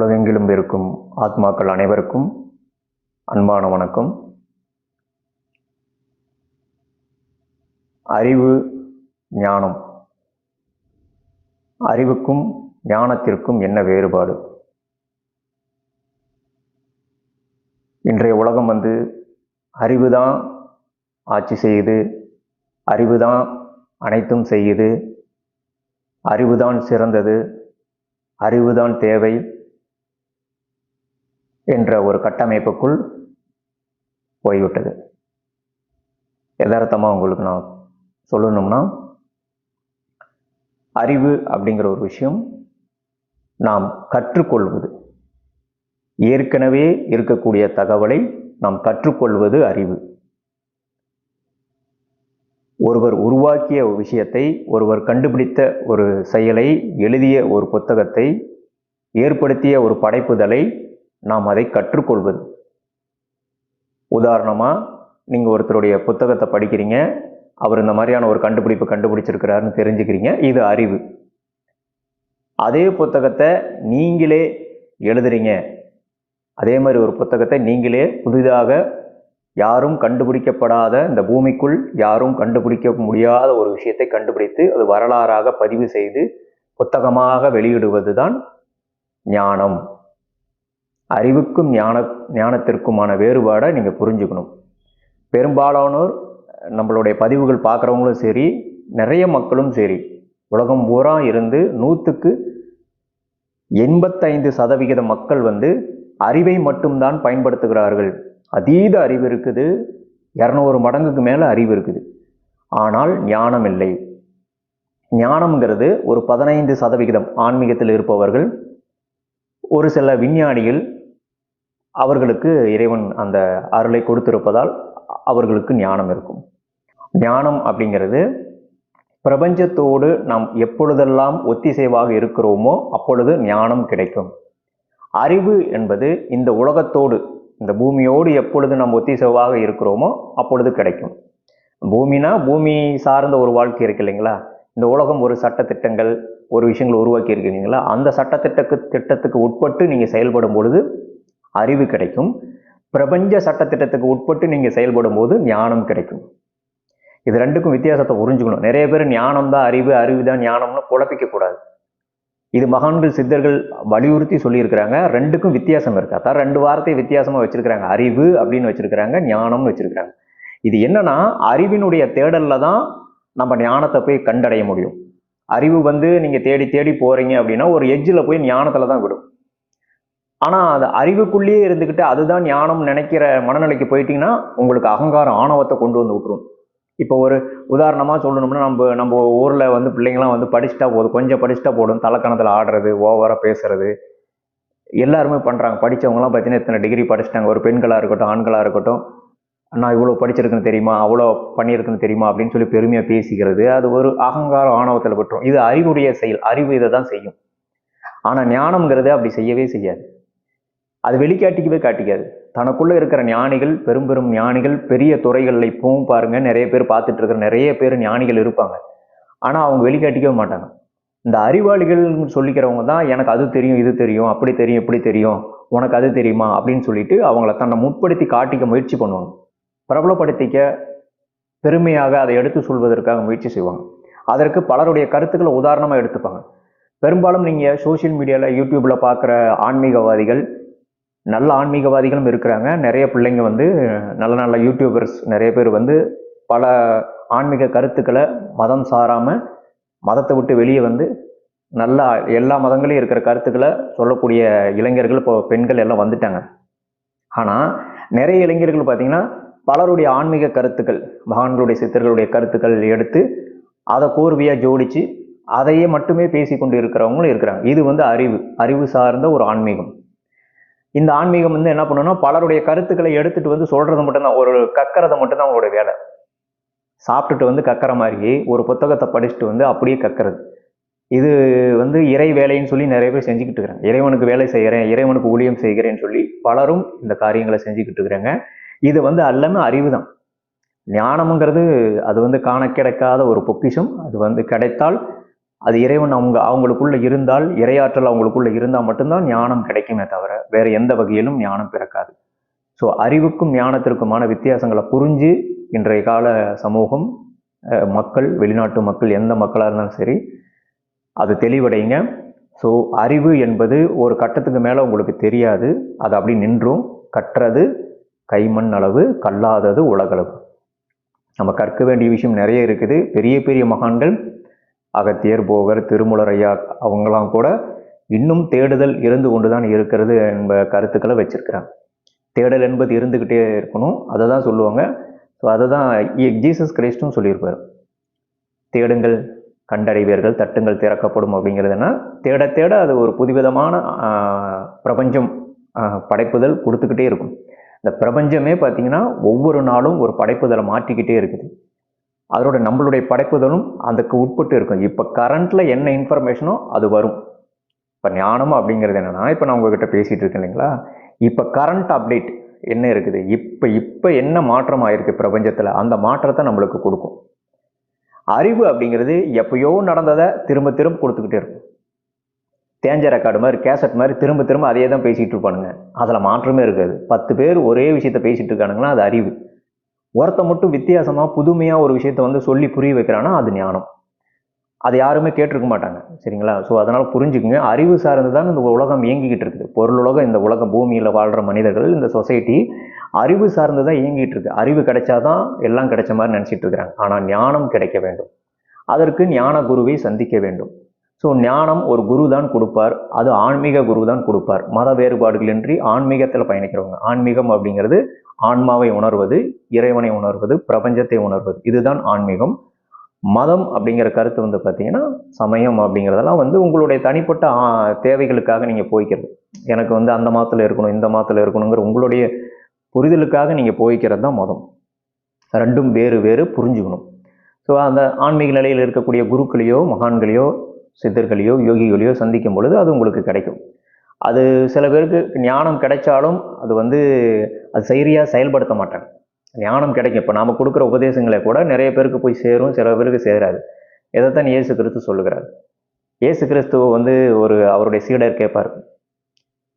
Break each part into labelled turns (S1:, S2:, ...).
S1: உலகெங்கிலும் இருக்கும் ஆத்மாக்கள் அனைவருக்கும் அன்பான வணக்கம். அறிவு ஞானம். அறிவுக்கும் ஞானத்திற்கும் என்ன வேறுபாடு? இன்றைய உலகம் வந்து அறிவு தான் ஆட்சி செய்யுது அறிவு தான் அனைத்தும் செய்யுது அறிவுதான் சிறந்தது அறிவுதான் தேவை என்ற ஒரு கட்டமைப்புக்குள் போய்விட்டது. யதார்த்தமாக உங்களுக்கு நான் சொல்லணும்னா அறிவு அப்படிங்கிற ஒரு விஷயம் நாம் கற்றுக்கொள்வது ஏற்கனவே இருக்கக்கூடிய தகவலை நாம் கற்றுக்கொள்வது அறிவு. ஒருவர் உருவாக்கிய ஒரு விஷயத்தை ஒருவர் கண்டுபிடித்த ஒரு செயலை எழுதிய ஒரு புத்தகத்தை ஏற்படுத்திய ஒரு படைப்புதலை நாம் அதை கற்றுக்கொள்வது. உதாரணமாக நீங்கள் ஒருத்தருடைய புத்தகத்தை படிக்கிறீங்க அவர் இந்த மாதிரியான ஒரு கண்டுபிடிப்பு கண்டுபிடிச்சிருக்கிறாருன்னு தெரிஞ்சுக்கிறீங்க இது அறிவு. அதே புத்தகத்தை நீங்களே எழுதுறீங்க. அதே மாதிரி ஒரு புத்தகத்தை நீங்களே புதிதாக யாரும் கண்டுபிடிக்கப்படாத இந்த பூமிக்குள் யாரும் கண்டுபிடிக்க முடியாத ஒரு விஷயத்தை கண்டுபிடித்து அது வரலாறாக பதிவு செய்து புத்தகமாக வெளியிடுவது தான் ஞானம். அறிவுக்கும் ஞான ஞானத்திற்குமான வேறுபாடை நீங்கள் புரிஞ்சுக்கணும். பெரும்பாலானோர் நம்மளுடைய பதிவுகள் பார்க்குறவங்களும் சரி நிறைய மக்களும் சரி உலகம் பூரா இருந்து நூற்றுக்கு எண்பத்தைந்து சதவிகித மக்கள் வந்து அறிவை மட்டும்தான் பயன்படுத்துகிறார்கள். அதீத அறிவு இருக்குது இரநூறு மடங்குக்கு மேலே அறிவு இருக்குது. ஆனால் ஞானம் இல்லை. ஞானம்ங்கிறது ஒரு பதினைந்து சதவிகிதம் ஆன்மீகத்தில் இருப்பவர்கள் ஒரு சில விஞ்ஞானிகள் அவர்களுக்கு இறைவன் அந்த அருளை கொடுத்திருப்பதால் அவர்களுக்கு ஞானம் இருக்கும். ஞானம் அப்படிங்கிறது பிரபஞ்சத்தோடு நாம் எப்பொழுதெல்லாம் ஒத்திசைவாக இருக்கிறோமோ அப்பொழுது ஞானம் கிடைக்கும். அறிவு என்பது இந்த உலகத்தோடு இந்த பூமியோடு எப்பொழுது நாம் ஒத்திசைவாக இருக்கிறோமோ அப்பொழுது கிடைக்கும். பூமினா பூமி சார்ந்த ஒரு வாழ்க்கை இருக்கு இல்லைங்களா? இந்த உலகம் ஒரு சட்ட திட்டங்கள் ஒரு விஷயங்கள் உருவாக்கி இருக்கீங்களா அந்த சட்டத்திட்டக்கு திட்டத்துக்கு உட்பட்டு நீங்கள் செயல்படும் பொழுது அறிவு கிடைக்கும். பிரபஞ்ச சட்டத்திட்டத்துக்கு உட்பட்டு நீங்கள் செயல்படும் போது ஞானம் கிடைக்கும். இது ரெண்டுக்கும் வித்தியாசத்தை புரிஞ்சுக்கணும் நிறைய பேர் ஞானம் தான் அறிவு அறிவு தான் ஞானம்னு குழப்பிக்கக்கூடாது. இது மகான்கள் சித்தர்கள் வலியுறுத்தி சொல்லியிருக்கிறாங்க. ரெண்டுக்கும் வித்தியாசம் இருக்கு. அதான் ரெண்டு வார்த்தை வித்தியாசமாக வச்சிருக்கிறாங்க. அறிவு அப்படின்னு வச்சிருக்கிறாங்க ஞானம்னு வச்சிருக்கிறாங்க. இது என்னன்னா அறிவினுடைய தேடல்ல தான் நம்ம ஞானத்தை போய் கண்டடைய முடியும். அறிவு வந்து நீங்கள் தேடி தேடி போறீங்க அப்படின்னா ஒரு எஜ்ஜில் போய் ஞானத்தில் தான் விடும். ஆனால் அது அறிவுக்குள்ளேயே இருந்துக்கிட்டு அதுதான் ஞானம் நினைக்கிற மனநிலைக்கு போயிட்டீங்கன்னா உங்களுக்கு அகங்காரம் ஆணவத்தை கொண்டு வந்து விட்டுரும். இப்போ ஒரு உதாரணமாக சொல்லணும்னா நம்ம நம்ம ஊரில் வந்து பிள்ளைங்களாம் வந்து படிச்சுட்டா போதும். கொஞ்சம் படிச்சுட்டா போடும் தலைக்கணத்தில் ஆடுறது ஓவராக பேசுறது. எல்லாருமே பண்ணுறாங்க படித்தவங்களாம் பார்த்தீங்கன்னா இத்தனை டிகிரி படிச்சிட்டாங்க. ஒரு பெண்களாக இருக்கட்டும் ஆண்களாக இருக்கட்டும். நான் இவ்வளோ படிச்சிருக்குன்னு தெரியுமா? அவ்வளோ பண்ணியிருக்குன்னு தெரியுமா? அப்படின்னு சொல்லி பெருமையாக பேசிக்கிறது அது ஒரு அகங்காரம் ஆணவத்தில் விட்டுரும். இது அறிவுடைய செயல். அறிவு இதை தான் செய்யும். ஆனால் ஞானம்ங்கிறது அப்படி செய்யவே செய்யாது. அது வெளிக்காட்டிக்கவே காட்டிக்காது. தனக்குள்ள இருக்கிற ஞானிகள் பெரும் பெரும் ஞானிகள் பெரிய துறைகளில் இப்பவும் பாருங்க நிறைய பேர் பார்த்துட்டு இருக்கிற நிறைய பேர் ஞானிகள் இருப்பாங்க. ஆனால் அவங்க வெளிக்காட்டிக்கவே மாட்டாங்க. இந்த அறிவாளிகள்னு சொல்லிக்கிறவங்க தான் எனக்கு அது தெரியும் இது தெரியும் அப்படி தெரியும் இப்படி தெரியும் உனக்கு அது தெரியுமா? அப்படின்னு சொல்லிட்டு அவங்கள தன்னை முற்படுத்தி காட்டிக்க முயற்சி பண்ணுவாங்க. பிரபலப்படுத்திக்க பெருமையாக அதை எடுத்து சொல்வதற்காக முயற்சி செய்வாங்க. அதற்கு பலருடைய கருத்துக்களை உதாரணமாக எடுத்துப்பாங்க. பெரும்பாலும் நீங்கள் சோஷியல் மீடியாவில் யூடியூப்பில் பார்க்குற ஆன்மீகவாதிகள் நல்ல ஆன்மீகவாதிகளும் இருக்கிறாங்க. நிறைய பிள்ளைங்க வந்து நல்ல நல்ல யூடியூபர்ஸ் நிறைய பேர் வந்து பல ஆன்மீக கருத்துக்களை மதம் சாராமல் மதத்தை விட்டு வெளியே வந்து நல்லா எல்லா மதங்களையும் இருக்கிற கருத்துக்களை சொல்லக்கூடிய இளைஞர்கள் இப்போ பெண்கள் எல்லாம் வந்துட்டாங்க. ஆனால் நிறைய இளைஞர்கள் பார்த்தீங்கன்னா பலருடைய ஆன்மீக கருத்துக்கள் மகான்களுடைய சித்தர்களுடைய கருத்துக்கள் எடுத்து அதை கோர்வையாக ஜோடித்து அதையே மட்டுமே பேசி கொண்டு இருக்கிறவங்களும் இருக்கிறாங்க. இது வந்து அறிவு அறிவு சார்ந்த ஒரு ஆன்மீகம். இந்த ஆன்மீகம் வந்து என்ன பண்ணணும்னா பலருடைய கருத்துக்களை எடுத்துட்டு வந்து சொல்றது மட்டும்தான். ஒரு கக்கறதை மட்டும்தான் அவங்களுடைய வேலை. சாப்பிட்டுட்டு வந்து கக்கற மாதிரி ஒரு புத்தகத்தை படிச்சுட்டு வந்து அப்படியே கக்கறது. இது வந்து இறை வேலைன்னு சொல்லி நிறைய பேர் செஞ்சுக்கிட்டு இருக்கிறாங்க. இறைவனுக்கு வேலை செய்கிறேன் இறைவனுக்கு ஊழியம் செய்கிறேன்னு சொல்லி பலரும் இந்த காரியங்களை செஞ்சுக்கிட்டு இருக்கிறாங்க. இது வந்து எல்லாமே அறிவு தான். ஞானம்ங்கிறது அது வந்து காண கிடைக்காத ஒரு பொக்கிஷம். அது வந்து கிடைத்தால் அது இறைவன் அவங்க அவங்களுக்குள்ள இருந்தால் இறையாற்றல் அவங்களுக்குள்ள இருந்தால் மட்டும்தான் ஞானம் கிடைக்குமே தவிர வேற எந்த வகையிலும் ஞானம் பிறக்காது. ஸோ அறிவுக்கும் ஞானத்திற்குமான வித்தியாசங்களை புரிஞ்சு இன்றைய கால சமூகம் மக்கள் வெளிநாட்டு மக்கள் எந்த மக்களாக இருந்தாலும் சரி அது தெளிவடைங்க ஸோ அறிவு என்பது ஒரு கட்டத்துக்கு மேலே உங்களுக்கு தெரியாது. அது அப்படி நின்றும். கற்றது கைமண் அளவு கல்லாதது உலகளவு. நம்ம கற்க வேண்டிய விஷயம் நிறைய இருக்குது. பெரிய பெரிய மகான்கள் அகத்தியர் போகர் திருமுலரையா அவங்களாம் கூட இன்னும் தேடுதல் இருந்து கொண்டு தான் இருக்கிறது என்ப கருத்துக்களை வச்சிருக்கிறாங்க. தேடல் என்பது இருந்துக்கிட்டே இருக்கணும். அதை தான் சொல்லுவாங்க. ஸோ அதை தான் ஜீசஸ் கிரைஸ்டும் சொல்லியிருப்பார். தேடுங்கள் கண்டடைவீர்கள் தட்டுங்கள் திறக்கப்படும் அப்படிங்கிறதுனா தேட தேட அது ஒரு புதுவிதமான பிரபஞ்சம் படைப்புதல் கொடுத்துக்கிட்டே இருக்கும். இந்த பிரபஞ்சமே பார்த்திங்கன்னா ஒவ்வொரு நாளும் ஒரு படைப்புதலை மாற்றிக்கிட்டே இருக்குது. அதோட நம்மளுடைய படைப்புதலும் அதுக்கு உட்பட்டு இருக்கும். இப்போ கரண்ட்டில் என்ன இன்ஃபர்மேஷனோ அது வரும். இப்போ ஞானம் அப்படிங்கிறது என்னென்னா இப்போ நான் உங்ககிட்ட பேசிகிட்டு இருக்கேன் இல்லைங்களா? இப்போ கரண்ட் அப்டேட் என்ன இருக்குது? இப்போ இப்போ என்ன மாற்றம் ஆயிருக்கு பிரபஞ்சத்தில்? அந்த மாற்றத்தை நம்மளுக்கு கொடுக்கும். அறிவு அப்படிங்கிறது எப்பயோ நடந்ததை திரும்ப திரும்ப கொடுத்துக்கிட்டே இருக்கும். தேஞ்ச ரெக்கார்டு மாதிரி கேசட் மாதிரி திரும்ப திரும்ப அதையே தான் பேசிகிட்டு இருப்பானுங்க. அதில் மாற்றமே இருக்காது. பத்து பேர் ஒரே விஷயத்த பேசிகிட்டு இருக்கானுங்கன்னா அது அறிவு. ஒருத்த மட்டும் வித்தியாசமாக புதுமையாக ஒரு விஷயத்த வந்து சொல்லி புரிய வைக்கிறான்னா அது ஞானம். அது யாருமே கேட்டிருக்க மாட்டாங்க சரிங்களா? ஸோ அதனால் புரிஞ்சுக்குங்க. அறிவு சார்ந்து தான் இந்த உலகம் இயங்கிக்கிட்டு இருக்குது. பொருள் உலகம் இந்த உலகம் பூமியில் வாழ்கிற மனிதர்கள் இந்த சொசைட்டி அறிவு சார்ந்து தான் இயங்கிட்டு இருக்கு. அறிவு கிடைச்சாதான் எல்லாம் கிடைச்ச மாதிரி நினச்சிட்டு இருக்கிறாங்க. ஆனால் ஞானம் கிடைக்க வேண்டும். அதற்கு ஞான குருவை சந்திக்க வேண்டும். ஸோ ஞானம் ஒரு குரு தான் கொடுப்பார். அது ஆன்மீக குரு தான் கொடுப்பார். மத வேறுபாடுகளின்றி ஆன்மீகத்தில் பயணிக்கிறவங்க. ஆன்மீகம் அப்படிங்கிறது ஆன்மாவை உணர்வது இறைவனை உணர்வது பிரபஞ்சத்தை உணர்வது. இதுதான் ஆன்மீகம். மதம் அப்படிங்கிற கருத்து வந்து பார்த்தீங்கன்னா சமயம் அப்படிங்கிறதெல்லாம் வந்து உங்களுடைய தனிப்பட்ட தேவைகளுக்காக நீங்கள் போய்க்கிறது. எனக்கு வந்து அந்த மாதத்தில் இருக்கணும் இந்த மாதத்தில் இருக்கணுங்கிற உங்களுடைய புரிதலுக்காக நீங்கள் போய்க்கிறது தான் மதம். ரெண்டும் வேறு வேறு புரிஞ்சுக்கணும். ஸோ அந்த ஆன்மீக நிலையில் இருக்கக்கூடிய குருக்களையோ மகான்களையோ சித்தர்களையோ யோகிகளையோ சந்திக்கும் பொழுது அது உங்களுக்கு கிடைக்கும். அது சில பேருக்கு ஞானம் கிடைச்சாலும் அது வந்து அது சரியாக செயல்படுத்த மாட்டாங்க. ஞானம் கிடைக்கும். இப்போ நாம் கொடுக்குற உபதேசங்களை கூட நிறைய பேருக்கு போய் சேரும் சில பேருக்கு சேராது. இதைத்தான் இயேசு கிறிஸ்து சொல்லுகிறார். இயேசு கிறிஸ்துவ வந்து ஒரு அவருடைய சீடர் கேட்பார்.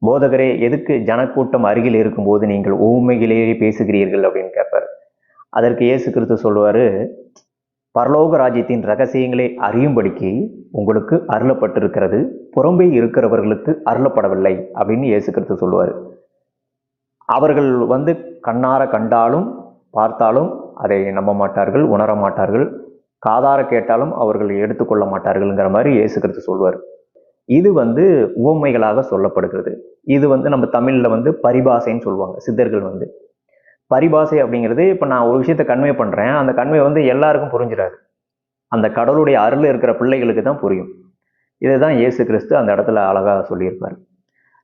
S1: போதகரே எதுக்கு ஜனக்கூட்டம் அருகில் இருக்கும்போது நீங்கள் ஊமையிலேயே பேசுகிறீர்கள் அப்படின்னு கேட்பார். அதற்கு இயேசு கிறிஸ்து சொல்லுவார் பரலோக ராஜ்யத்தின் ரகசியங்களை அறியும்படிக்கு உங்களுக்கு அருளப்பட்டிருக்கிறது. புறம்பே இருக்கிறவர்களுக்கு அருளப்படவில்லை அப்படின்னு இயேசு கிறிஸ்து சொல்லுவார். அவர்கள் வந்து கண்ணார கண்டாலும் பார்த்தாலும் அதை நம்ப மாட்டார்கள் உணர மாட்டார்கள். காதார கேட்டாலும் அவர்கள் எடுத்துக்கொள்ள மாட்டார்கள்ங்கிற மாதிரி இயேசு கிறிஸ்து சொல்வார் இது வந்து உவமைகளாக சொல்லப்படுகிறது. இது வந்து நம்ம தமிழில் வந்து பரிபாசைன்னு சொல்லுவாங்க சித்தர்கள் வந்து. பரிபாசை அப்படிங்கிறது இப்போ நான் ஒரு விஷயத்தை கன்வே பண்ணுறேன் அந்த கன்வே வந்து எல்லாருக்கும் புரிஞ்சிடாது அந்த கடவுளுடைய அருள் இருக்கிற பிள்ளைகளுக்கு தான் புரியும். இதை தான் இயேசு கிறிஸ்து அந்த இடத்துல அழகாக சொல்லியிருப்பார்.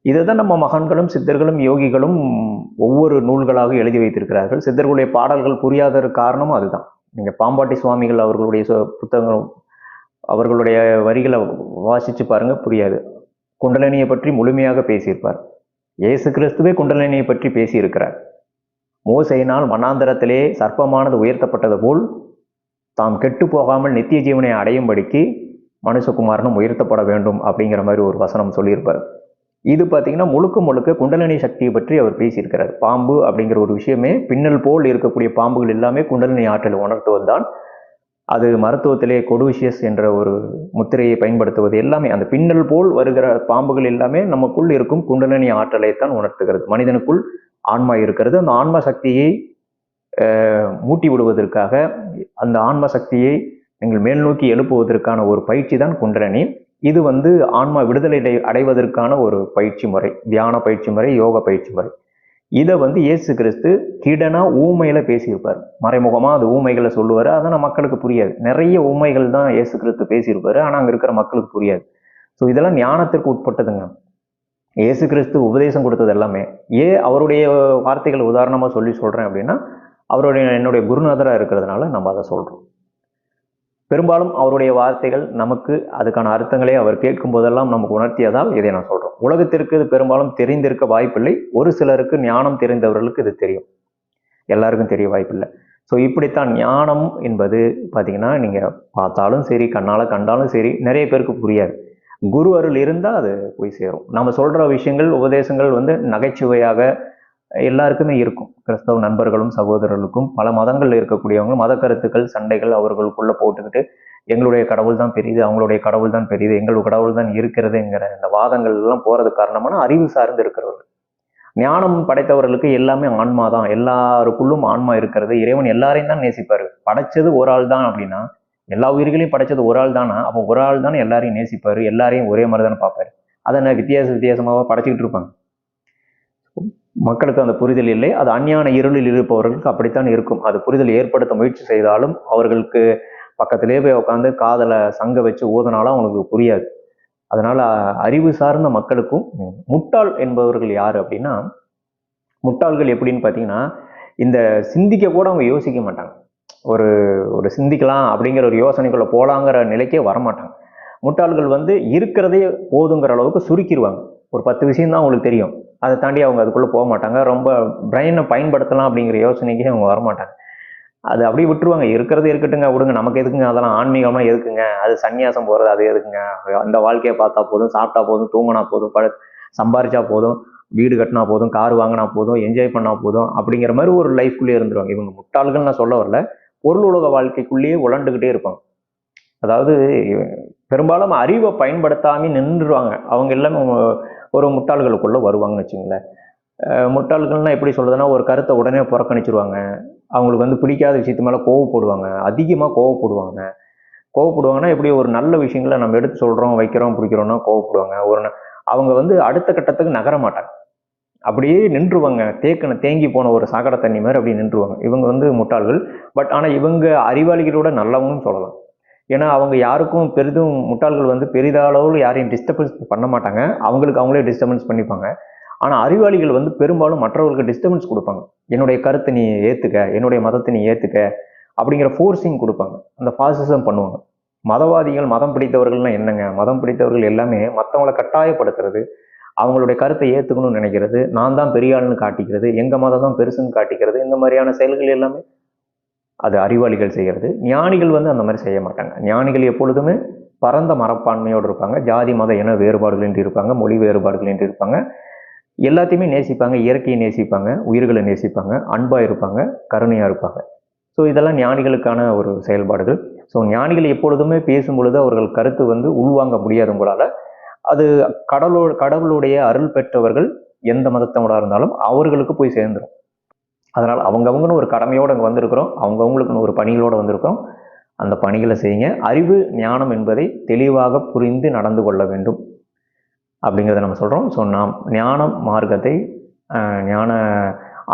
S1: இதை தான் நம்ம மகான்களும் சித்தர்களும் யோகிகளும் ஒவ்வொரு நூல்களாக எழுதி வைத்திருக்கிறார்கள். சித்தர்களுடைய பாடல்கள் புரியாத காரணமும் அதுதான். நீங்கள் பாம்பாட்டி சுவாமிகள் அவர்களுடைய சொ- அவர்களுடைய வரிகளை வாசித்து பாருங்கள் புரியாது. குண்டலினியை பற்றி முழுமையாக பேசியிருப்பார். இயேசு கிறிஸ்துவே குண்டலினியை பற்றி பேசியிருக்கிறார். மோசையினால் மனாந்தரத்திலே சர்ப்பமானது உயர்த்தப்பட்டது போல் தாம் கெட்டு போகாமல் நித்திய ஜீவனை அடையும்படிக்கு மனுஷகுமாரனும் உயர்த்தப்பட வேண்டும் அப்படிங்கிற மாதிரி ஒரு வசனம் சொல்லியிருப்பார். இது பார்த்தீங்கன்னா முழுக்க முழுக்க குண்டலினி சக்தியை பற்றி அவர் பேசியிருக்கிறார். பாம்பு அப்படிங்கிற ஒரு விஷயமே பின்னல் போல் இருக்கக்கூடிய பாம்புகள் எல்லாமே குண்டலினி ஆற்றலை உணர்த்துவது தான். அது மருத்துவத்திலே கொடுவிஷியஸ் என்ற ஒரு முத்திரையை பயன்படுத்துவது எல்லாமே அந்த பின்னல் போல் வருகிற பாம்புகள் எல்லாமே நமக்குள் இருக்கும் குண்டலினி ஆற்றலை தான் உணர்த்துகிறது. மனிதனுக்குள் ஆன்மா இருக்கிறது. அந்த ஆன்ம சக்தியை மூட்டி விடுவதற்காக அந்த ஆன்ம சக்தியை நீங்கள் மேல் நோக்கி எழுப்புவதற்கான ஒரு பயிற்சி தான் குண்டரணி இது வந்து ஆன்மா விடுதலை அடைவதற்கான ஒரு பயிற்சி முறை. தியான பயிற்சி முறை யோக பயிற்சி முறை. இதை வந்து இயேசு கிறிஸ்து கிடனா ஊமையில பேசியிருப்பார். மறைமுகமா அது ஊமைகளை சொல்லுவார். அதனால் மக்களுக்கு புரியாது. நிறைய ஊமைகள் தான் இயேசு கிறிஸ்து பேசியிருப்பாரு. ஆனால் அங்கே இருக்கிற மக்களுக்கு புரியாது. ஸோ இதெல்லாம் ஞானத்திற்கு உட்பட்டதுங்க. இயேசு கிறிஸ்து உபதேசம் கொடுத்தது எல்லாமே. ஏன் அவருடைய வார்த்தைகள் உதாரணமாக சொல்லி சொல்கிறேன் அப்படின்னா அவருடைய என்னுடைய குருநாதராக இருக்கிறதுனால நம்ம அதை சொல்கிறோம் பெரும்பாலும் அவருடைய வார்த்தைகள் நமக்கு அதுக்கான அர்த்தங்களை அவர் கேட்கும் போதெல்லாம் நமக்கு உணர்த்தியதால் இதை நான் சொல்கிறோம் உலகத்திற்கு இது பெரும்பாலும் தெரிந்திருக்க வாய்ப்பில்லை. ஒரு சிலருக்கு ஞானம் தெரிந்தவர்களுக்கு இது தெரியும். எல்லாருக்கும் தெரிய வாய்ப்பில்லை. ஸோ இப்படித்தான் ஞானம் என்பது பார்த்தீங்கன்னா நீங்கள் பார்த்தாலும் சரி கண்ணால் கண்டாலும் சரி நிறைய பேருக்கு புரியாது. குரு அருள் இருந்தால் அது போய் சேரும். நம்ம சொல்கிற விஷயங்கள் உபதேசங்கள் வந்து நகைச்சுவையாக எல்லாருக்குமே இருக்கும். கிறிஸ்தவ நண்பர்களும் சகோதரர்களுக்கும் பல மதங்களில் இருக்கக்கூடியவங்க மத கருத்துக்கள் சண்டைகள் அவர்களுக்குள்ளே போட்டுக்கிட்டு எங்களுடைய கடவுள் தான் பெரியது அவங்களுடைய கடவுள் தான் பெரியது எங்களுடைய கடவுள் தான் இருக்கிறதுங்கிற இந்த வாதங்கள் எல்லாம் காரணமான அறிவு சார்ந்து இருக்கிறவர்கள். ஞானம் படைத்தவர்களுக்கு எல்லாமே ஆன்மா தான். எல்லாருக்குள்ளும் ஆன்மா இருக்கிறது. இறைவன் எல்லாரையும் தான் நேசிப்பார். படைச்சது ஒரு ஆள் தான் அப்படின்னா எல்லா உயிர்களையும் படைச்சது ஒரு ஆள் தானா? அப்போ ஒரு ஆள் தானே எல்லாரையும் நேசிப்பாரு எல்லாரையும் ஒரே மாதிரி தானே பார்ப்பாரு. அதை என்ன வித்தியாச வித்தியாசமாக படைச்சிக்கிட்டு இருப்பாங்க. மக்களுக்கு அந்த புரிதல் இல்லை. அது அஞ்ஞான இருளில் இருப்பவர்களுக்கு அப்படித்தான் இருக்கும். அது புரிதல் ஏற்படுத்த முயற்சி செய்தாலும் அவர்களுக்கு பக்கத்திலே போய் உட்காந்து காதலை சங்க வச்சு ஊதனாலும் அவங்களுக்கு புரியாது. அதனால அறிவு சார்ந்த மக்களுக்கும் முட்டாள் என்பவர்கள் யார் அப்படின்னா முட்டாள்கள் எப்படின்னு பார்த்தீங்கன்னா இந்த சிந்திக்க கூட அவங்க யோசிக்க மாட்டாங்க. ஒரு ஒரு சிந்திக்கலாம் அப்படிங்கிற ஒரு யோசனைக்குள்ளே போகலாங்கிற நிலைக்கே வரமாட்டாங்க. முட்டாள்கள் வந்து இருக்கிறதே போதுங்கிற அளவுக்கு சுருக்கிடுவாங்க ஒரு பத்து விஷயம் தான் அவங்களுக்கு தெரியும். அதை தாண்டி அவங்க அதுக்குள்ளே போக மாட்டாங்க. ரொம்ப பிரெயினை பயன்படுத்தலாம் அப்படிங்கிற யோசனைக்கே அவங்க வரமாட்டாங்க. அது அப்படியே விட்டுருவாங்க. இருக்கிறது இருக்கட்டுங்க விடுங்க. நமக்கு எதுக்குங்க? அதெல்லாம் ஆன்மீகமாக எதுக்குங்க? அது சன்னியாசம் போகிறது அது எதுக்குங்க? அந்த வாழ்க்கையை பார்த்தா போதும் சாப்பிட்டா போதும் தூங்கினா போதும் பழ சம்பாரிச்சா போதும் வீடு கட்டினா போதும் கார் வாங்கினா போதும் என்ஜாய் பண்ணால் போதும் அப்படிங்கிற மாதிரி ஒரு லைஃப்குள்ளேயே இருந்துருவாங்க. இவங்க முட்டாள்கள் நான் சொல்ல வரல. பொருள் உலக வாழ்க்கைக்குள்ளேயே உழண்டுக்கிட்டே இருப்பாங்க. அதாவது பெரும்பாலும் அறிவை பயன்படுத்தாம நின்றுடுவாங்க அவங்க எல்லாமே ஒரு முட்டாள்களுக்குள்ள வருவாங்கன்னு வச்சுங்களேன். முட்டாள்கள்னா எப்படி சொல்றதுன்னா ஒரு கருத்தை உடனே புறக்கணிச்சிருவாங்க. அவங்களுக்கு வந்து பிடிக்காத விஷயத்து மேலே கோவப்படுவாங்க. அதிகமாக கோவப்படுவாங்க. கோவப்படுவாங்கன்னா எப்படி ஒரு நல்ல விஷயங்களை நம்ம எடுத்து சொல்கிறோம் வைக்கிறோம் பிடிக்கிறோம்னா கோவப்படுவாங்க. ஒரு அவங்க வந்து அடுத்த கட்டத்துக்கு நகர மாட்டாங்க. அப்படியே நின்றுவாங்க. தேக்கின தேங்கி போன ஒரு சாக்கடை தண்ணி மாதிரி அப்படியே நின்றுவாங்க. இவங்க வந்து முட்டாள்கள். பட் ஆனால் இவங்க அறிவாளிகளோட நல்லவங்கன்னு சொல்லலாம். ஏன்னா அவங்க யாருக்கும் பெரிதும் முட்டாள்கள் வந்து பெரிதளவில் யாரையும் டிஸ்டர்பன்ஸ் பண்ண மாட்டாங்க. அவங்களுக்கு அவங்களே டிஸ்டர்பன்ஸ் பண்ணிப்பாங்க. ஆனால் அறிவாளிகள் வந்து பெரும்பாலும் மற்றவர்களுக்கு டிஸ்டர்பன்ஸ் கொடுப்பாங்க. என்னுடைய கருத்தை நீ ஏற்றுக்க என்னுடைய மதத்தை நீ ஏற்றுக்க அப்படிங்கிற ஃபோர்ஸிங் கொடுப்பாங்க. அந்த ஃபாசிசம் பண்ணுவாங்க. மதவாதிகள் மதம் பிடித்தவர்கள்லாம் என்னங்க? மதம் பிடித்தவர்கள் எல்லாமே மற்றவங்களை கட்டாயப்படுத்துறது அவங்களுடைய கருத்தை ஏற்றுக்கணும்னு நினைக்கிறது நான் தான் பெரிய ஆளுன்னு காட்டிக்கிறது எங்கள் மதம் தான் பெருசுன்னு காட்டிக்கிறது இந்த மாதிரியான செயல்கள் எல்லாமே அது அறிவாளிகள் செய்கிறது ஞானிகள் வந்து அந்த மாதிரி செய்ய மாட்டாங்க. ஞானிகள் எப்பொழுதுமே பரந்த மரப்பான்மையோடு இருப்பாங்க. ஜாதி மத இன வேறுபாடுகள் என்று இருப்பாங்க. மொழி வேறுபாடுகள் என்று இருப்பாங்க. எல்லாத்தையுமே நேசிப்பாங்க. இயற்கையை நேசிப்பாங்க. உயிர்களை நேசிப்பாங்க. அன்பாக இருப்பாங்க. கருணையாக இருப்பாங்க. ஸோ இதெல்லாம் ஞானிகளுக்கான ஒரு செயல்பாடுகள். ஸோ ஞானிகள் எப்பொழுதுமே பேசும் பொழுது அவர்கள் கருத்து வந்து உள்வாங்க முடியாது உங்களால் அது கடவுளோ கடவுளுடைய அருள் பெற்றவர்கள் எந்த மதத்தவராக இருந்தாலும் அவர்களுக்கு போய் சேர்ந்துடும் அதனால் அவங்கவுங்கன்னு ஒரு கடமையோடு அங்கே வந்திருக்கிறோம். அவங்கவுங்களுக்குன்னு ஒரு பணிகளோடு வந்திருக்கிறோம். அந்த பணிகளை செய்யுங்க. அறிவு ஞானம் என்பதை தெளிவாக புரிந்து நடந்து கொள்ள வேண்டும். அப்படிங்கிறத நம்ம சொல்கிறோம் ஸோ நாம் ஞானம் மார்க்கத்தை ஞான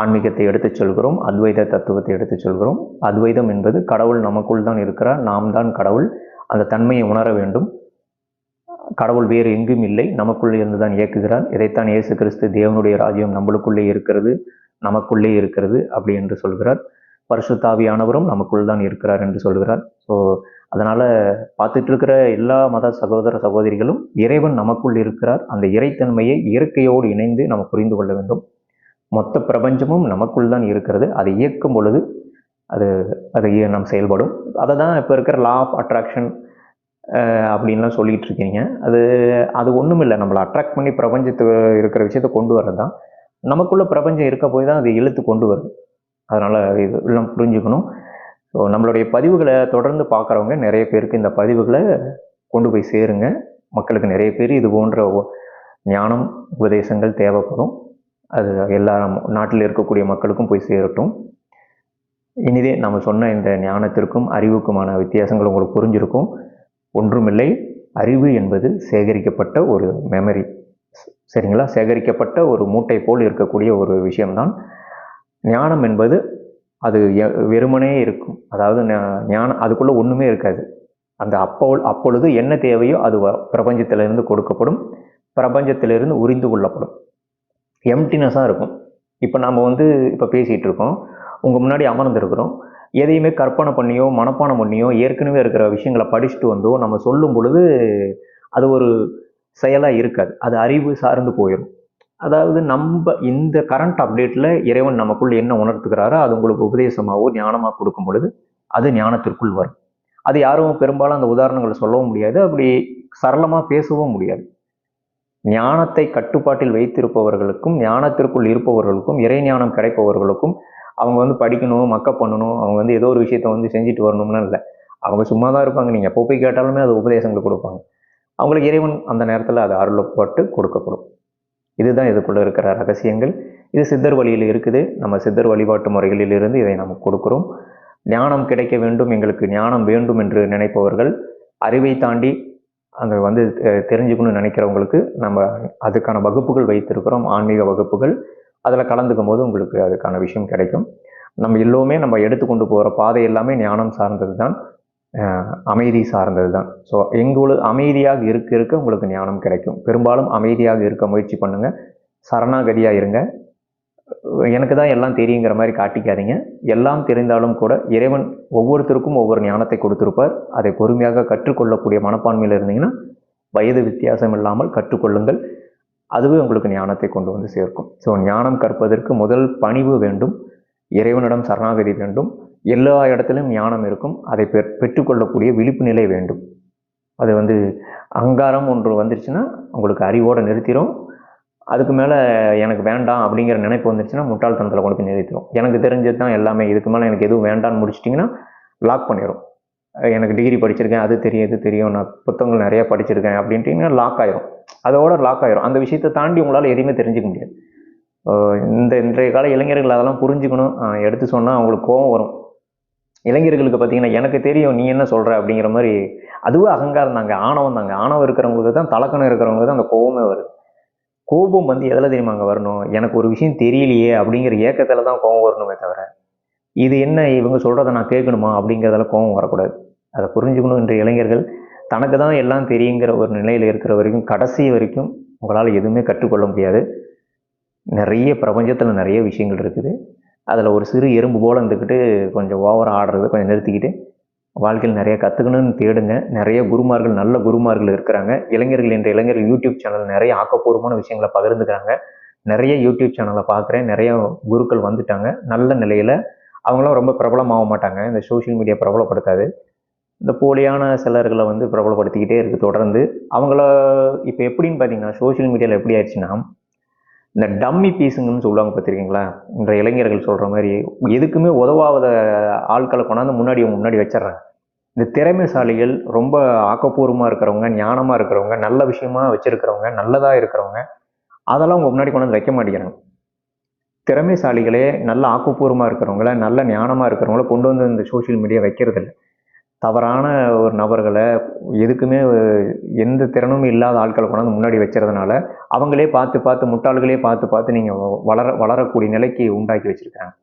S1: ஆன்மீகத்தை எடுத்துச் சொல்கிறோம். அத்வைத தத்துவத்தை எடுத்துச் சொல்கிறோம். அத்வைதம் என்பது கடவுள் நமக்குள் தான் இருக்கிறார். நாம் தான் கடவுள். அந்த தன்மையை உணர வேண்டும். கடவுள் வேறு எங்கும் இல்லை. நமக்குள்ளே இருந்து தான் இயக்குகிறார். இதைத்தான் இயேசு கிறிஸ்து தேவனுடைய ராஜ்யம் நம்மளுக்குள்ளே இருக்கிறது நமக்குள்ளே இருக்கிறது அப்படி என்று சொல்கிறார். பரிசுத்தாவியானவரும் நமக்குள் தான் இருக்கிறார் என்று சொல்கிறார். ஸோ அதனால் பார்த்துட்டு இருக்கிற எல்லா மத சகோதர சகோதரிகளும் இறைவன் நமக்குள் இருக்கிறார். அந்த இறைத்தன்மையை இயற்கையோடு இணைந்து நம்ம புரிந்து கொள்ள வேண்டும். மொத்த பிரபஞ்சமும் நமக்குள் தான் இருக்கிறது. அதை இயக்கும் பொழுது அது அது நம் செயல்படும். அதை தான் இப்போ இருக்கிற லா ஆஃப் அட்ராக்ஷன் அப்படின்லாம் சொல்லிகிட்டு இருக்கீங்க அது அது ஒன்றும் இல்லை நம்மளை அட்ராக்ட் பண்ணி பிரபஞ்சத்து இருக்கிற விஷயத்த கொண்டு வர்றது தான் நமக்குள்ளே பிரபஞ்சம் இருக்க போய் தான் அது இழுத்து கொண்டு வருது. அதனால் இது எல்லாம் புரிஞ்சுக்கணும். ஸோ நம்மளுடைய பதிவுகளை தொடர்ந்து பார்க்குறவங்க நிறைய பேருக்கு இந்த பதிவுகளை கொண்டு போய் சேருங்க. மக்களுக்கு நிறைய பேர் இது போன்ற ஞானம் உபதேசங்கள் தேவைப்படும். அது எல்லா நாட்டில் இருக்கக்கூடிய மக்களுக்கும் போய் சேரட்டும். இனிதே நம்ம சொன்ன இந்த ஞானத்திற்கும் அறிவுக்குமான வித்தியாசங்கள் உங்களுக்கு புரிஞ்சிருக்கும். ஒன்றுமில்லை. அறிவு என்பது சேகரிக்கப்பட்ட ஒரு மெமரி சரிங்களா? சேகரிக்கப்பட்ட ஒரு மூட்டை போல் இருக்கக்கூடிய ஒரு விஷயம்தான். ஞானம் என்பது அது வெறுமனே இருக்கும். அதாவது ஞானம் அதுக்குள்ளே ஒன்றுமே இருக்காது. அந்த அப்போ அப்பொழுது என்ன தேவையோ அது பிரபஞ்சத்திலிருந்து கொடுக்கப்படும். பிரபஞ்சத்திலிருந்து உறிந்து கொள்ளப்படும். எம்டினஸாக இருக்கும். இப்போ நாம் வந்து இப்போ பேசிகிட்டு இருக்கோம். உங்கள் முன்னாடி அமர்ந்திருக்கிறோம். எதையுமே கற்பனை பண்ணியோ மனப்பானம் பண்ணியோ ஏற்கனவே இருக்கிற விஷயங்களை படிச்சுட்டு வந்தோ நம்ம சொல்லும் பொழுது அது ஒரு செயலாக இருக்காது. அது அறிவு சார்ந்து போயிடும் அதாவது நம்ம இந்த கரண்ட் அப்டேட்டில் இறைவன் நமக்குள் என்ன உணர்த்துக்கிறாரோ அது உங்களுக்கு உபதேசமாகவோ ஞானமாக கொடுக்கும் பொழுது அது ஞானத்திற்குள் வரும். அது யாரும் பெரும்பாலும் அந்த உதாரணங்களை சொல்லவும் முடியாது. அப்படி சரளமாக பேசவும் முடியாது. ஞானத்தை கட்டுப்பாட்டில் வைத்திருப்பவர்களுக்கும் ஞானத்திற்குள் இருப்பவர்களுக்கும் இறை ஞானம் கிடைப்பவர்களுக்கும் அவங்க வந்து படிக்கணும் மக்கப் பண்ணணும் அவங்க வந்து ஏதோ ஒரு விஷயத்த வந்து செஞ்சுட்டு வரணும்னு இல்லை. அவங்க சும்மா தான் இருப்பாங்க. நீங்கள் எப்போ போய் கேட்டாலுமே அது உபதேசங்கள் கொடுப்பாங்க. அவங்களுக்கு இறைவன் அந்த நேரத்தில் அது அருளப்பட்டு கொடுக்கப்படும். இதுதான் இதுக்குள்ளே இருக்கிற ரகசியங்கள். இது சித்தர் வழியில் இருக்குது. நம்ம சித்தர் வழிபாட்டு முறைகளிலிருந்து இதை நம்ம கொடுக்குறோம். ஞானம் கிடைக்க வேண்டும். எங்களுக்கு ஞானம் வேண்டும் என்று நினைப்பவர்கள் அறிவை தாண்டி அங்கே வந்து தெரிஞ்சுக்கணும்னு நினைக்கிறவங்களுக்கு நம்ம அதுக்கான வகுப்புகள் வைத்திருக்கிறோம். ஆன்மீக வகுப்புகள். அதில் கலந்துக்கும் போது உங்களுக்கு அதுக்கான விஷயம் கிடைக்கும். நம்ம எல்லோருமே நம்ம எடுத்துக்கொண்டு போகிற பாதை எல்லாமே ஞானம் சார்ந்தது தான் அமைதி சார்ந்தது தான் ஸோ எங்களுக்கு அமைதியாக இருக்க இருக்க உங்களுக்கு ஞானம் கிடைக்கும். பெரும்பாலும் அமைதியாக இருக்க முயற்சி பண்ணுங்கள் சரணாகதியாக இருங்க. எனக்கு தான் எல்லாம் தெரியுங்கிற மாதிரி காட்டிக்காதீங்க. எல்லாம் தெரிந்தாலும் கூட இறைவன் ஒவ்வொருத்தருக்கும் ஒவ்வொரு ஞானத்தை கொடுத்துருப்பார். அதை பொறுமையாக கற்றுக்கொள்ளக்கூடிய மனப்பான்மையில் இருந்தீங்கன்னா வயது வித்தியாசம் இல்லாமல் கற்றுக்கொள்ளுங்கள். அதுவே உங்களுக்கு ஞானத்தை கொண்டு வந்து சேர்க்கும். ஸோ ஞானம் கற்பதற்கு முதல் பணிவு வேண்டும். இறைவனிடம் சரணாகதி வேண்டும். எல்லா இடத்திலும் ஞானம் இருக்கும். அதை பெற் பெற்றுக்கொள்ளக்கூடிய விழிப்பு நிலை வேண்டும். அது வந்து அகங்காரம் ஒன்று வந்துருச்சுன்னா உங்களுக்கு அறிவோடு நிறுத்திடும் அதுக்கு மேலே எனக்கு வேண்டாம் அப்படிங்கிற நினைப்பு வந்துருச்சுன்னா முட்டாள்தனத்தில் கொண்டு போய் நிறுத்திடும் எனக்கு தெரிஞ்சது தான் எல்லாமே. இதுக்கு மேலே எனக்கு எதுவும் வேண்டாம்னு முடிச்சிட்டிங்கன்னா லாக் பண்ணிடும் எனக்கு டிகிரி படிச்சிருக்கேன் அது தெரியும் இது தெரியும் நான் புத்தகங்கள் நிறையா படிச்சிருக்கேன் அப்படின்ட்டிங்கன்னா லாக் ஆயிரும். அதோட லாக் ஆயிரும். அந்த விஷயத்தை தாண்டி உங்களால் எதையுமே தெரிஞ்சுக்க முடியாது. இந்த இன்றைய கால இளைஞர்கள் அதெல்லாம் புரிஞ்சுக்கணும். எடுத்து சொன்னால் அவங்களுக்கு கோபம் வரும். இளைஞர்களுக்கு பார்த்தீங்கன்னா எனக்கு தெரியும் நீ என்ன சொல்கிற அப்படிங்கிற மாதிரி அதுவும் அகங்காரம் தாங்க ஆணவம் தாங்க. ஆணவம் இருக்கிறவங்களுக்கு தான் தலக்கணம் இருக்கிறவங்களுக்கு தான் அந்த கோபமே வருது. கோபம் வந்து எதில் தெரியுமாங்க வரணும்? எனக்கு ஒரு விஷயம் தெரியலையே அப்படிங்கிற ஏக்கத்தில் தான் கோபம் வரணுமே தவிர இது என்ன இவங்க சொல்கிறத நான் கேட்கணுமா அப்படிங்கிறதால கோபம் வரக்கூடாது. அதை புரிஞ்சுக்கணும். என்ற இளைஞர்கள் தனக்கு தான் எல்லாம் தெரியுங்கிற ஒரு நிலையில் இருக்கிற வரைக்கும் கடைசி வரைக்கும் உங்களால் எதுவுமே கற்றுக்கொள்ள முடியாது. நிறைய பிரபஞ்சத்தில் நிறைய விஷயங்கள் இருக்குது. அதில் ஒரு சிறு எறும்பு போல் இருந்துக்கிட்டு கொஞ்சம் ஓவர் ஆடுறதை கொஞ்சம் நிறுத்திக்கிட்டு வாழ்க்கையில் நிறைய கற்றுக்கணும்னு தேடுங்க. நிறைய குருமார்கள் நல்ல குருமார்கள் இருக்கிறாங்க. இளைஞர்கள் என்ற இளைஞர்கள் யூடியூப் சேனல் நிறைய ஆக்கப்பூர்வமான விஷயங்களை பகிர்ந்துக்கிறாங்க. நிறைய யூடியூப் சேனலை பார்க்குறேன். நிறைய குருக்கள் வந்துட்டாங்க. நல்ல நிலையில் அவங்களாம் ரொம்ப பிரபலமாக மாட்டாங்க இந்த சோஷியல் மீடியா பிரபலப்படுத்தாது. இந்த போலியான சிலர்களை வந்து பிரபலப்படுத்திக்கிட்டே இருக்குது தொடர்ந்து அவங்கள இப்போ எப்படின்னு பார்த்தீங்கன்னா சோஷியல் மீடியாவில் எப்படி ஆயிடுச்சுன்னா இந்த டம்மி பீஸுங்கன்னு சொல்லுவாங்க பார்த்துருக்கீங்களா இந்த இளைஞர்கள் சொல்கிற மாதிரி எதுக்குமே உதவாத ஆட்களை கொண்டாந்து முன்னாடி அவங்க முன்னாடி வச்சிடுறாங்க. இந்த திறமைசாலிகள் ரொம்ப ஆக்கப்பூர்வமாக இருக்கிறவங்க ஞானமாக இருக்கிறவங்க நல்ல விஷயமா வச்சுருக்கிறவங்க நல்லதாக இருக்கிறவங்க அதெல்லாம் உங்கள் முன்னாடி கொண்டாந்து வைக்க மாட்டேங்கிறாங்க. திறமைசாலிகளே நல்ல ஆக்கப்பூர்வமாக இருக்கிறவங்கள நல்ல ஞானமாக இருக்கிறவங்கள கொண்டு வந்து இந்த சோஷியல் மீடியா வைக்கிறதில்ல. தவறான ஒரு நபர்களை எதுக்குமே எந்த திறனும் இல்லாத ஆட்களை கொண்டாந்து முன்னாடி வச்சுறதுனால அவங்களே பார்த்து பார்த்து முட்டாள்களே பார்த்து பார்த்து நீங்கள் வளர வளரக்கூடிய நிலைக்கு உண்டாக்கி வச்சுருக்காங்க.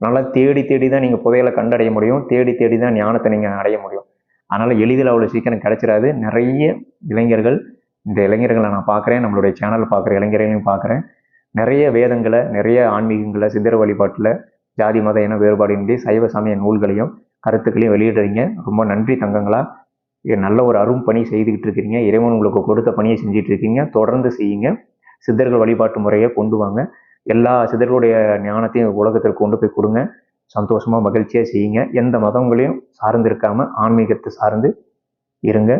S1: நல்லா தேடி தேடி தான் நீங்கள் புதையலை கண்டடைய முடியும். தேடி தேடி தான் ஞானத்தை நீங்கள் அடைய முடியும். அதனால் எளிதில் அவ்வளோ சீக்கிரம் கிடைச்சிடாது நிறைய இளைஞர்கள் இந்த இளைஞர்களை நான் பார்க்குறேன். நம்மளுடைய சேனல் பார்க்குற இளைஞர்களையும் பார்க்குறேன். நிறைய வேதங்களை நிறைய ஆன்மீகங்களை சித்திர வழிபாட்டில் ஜாதி மத இன வேறுபாடின்றி சைவ சமய நூல்களையும் கருத்துக்களையும் வெளியிடுறீங்க. ரொம்ப நன்றி தங்கங்களா. நல்ல ஒரு அரும் பணி செய்துக்கிட்டு இருக்கிறீங்க இறைவன் உங்களுக்கு கொடுத்த பணியை செஞ்சுட்டு இருக்கீங்க. தொடர்ந்து செய்யுங்க. சித்தர்கள் வழிபாட்டு முறையை கொண்டு வாங்க. எல்லா சித்தர்களுடைய ஞானத்தையும் உலகத்திற்கு கொண்டு போய் கொடுங்க. சந்தோஷமாக மகிழ்ச்சியாக செய்யுங்க. எந்த மதங்களையும் சார்ந்து இருக்காம ஆன்மீகத்தை சார்ந்து இருங்க.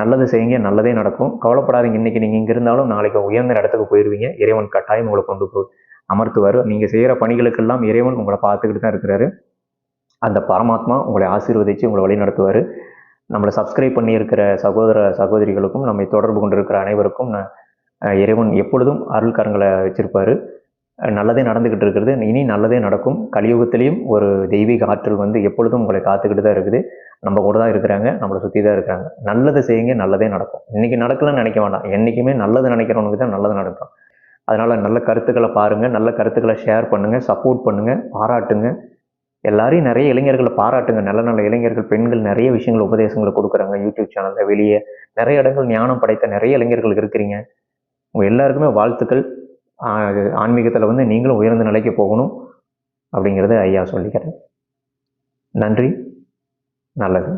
S1: நல்லது செய்யுங்க. நல்லதே நடக்கும். கவலைப்படாதீங்க. இன்னைக்கு நீங்கள் இங்கே இருந்தாலும் நாளைக்கு உயர்ந்த இடத்துக்கு போயிடுவீங்க இறைவன் கட்டாயம் உங்களை கொண்டு போ அமர்த்துவார். நீங்கள் செய்கிற பணிகளுக்கெல்லாம் இறைவன் உங்களை பார்த்துக்கிட்டு தான் இருக்கிறாரு. அந்த பரமாத்மா உங்களை ஆசீர்வதித்து உங்களை வழி நடத்துவார் நம்மளை சப்ஸ்கிரைப் பண்ணியிருக்கிற சகோதர சகோதரிகளுக்கும் நம்மை தொடர்பு கொண்டிருக்கிற அனைவருக்கும் நான் இறைவன் எப்பொழுதும் அருள்காரங்களை வச்சுருப்பார். நல்லதே நடந்துக்கிட்டு இருக்கிறது. இனி நல்லதே நடக்கும். கலியுகத்திலையும் ஒரு தெய்வீக ஆற்றல் வந்து எப்பொழுதும் உங்களை காத்துக்கிட்டு தான் இருக்குது. நம்ம கூட தான் இருக்கிறாங்க. நம்மளை சுற்றி தான் இருக்கிறாங்க. நல்லதை செய்யுங்க நல்லதே நடக்கும். இன்றைக்கி நடக்கலன்னு நினைக்க வேண்டாம். என்றைக்குமே நல்லது நினைக்கிறவனுக்கு தான் நல்லது நடக்கும். அதனால் நல்ல கருத்துக்களை பாருங்கள் நல்ல கருத்துக்களை ஷேர் பண்ணுங்கள் சப்போர்ட் பண்ணுங்கள் பாராட்டுங்க. எல்லாரையும் நிறைய இளைஞர்களை பாராட்டுங்க. நல்ல நல்ல இளைஞர்கள் பெண்கள் நிறைய விஷயங்கள் உபதேசங்களை கொடுக்குறாங்க. யூடியூப் சேனலில் வெளியே நிறைய இடங்கள் ஞானம் படைத்த நிறைய இளைஞர்கள் இருக்கிறீங்க. உங்கள் எல்லாருக்குமே வாழ்த்துக்கள். ஆன்மீகத்தில் வந்து நீங்களும் உயர்ந்த நிலைக்கு போகணும் அப்படிங்கிறத ஐயா சொல்லிக்கிறேன் நன்றி. நல்லது.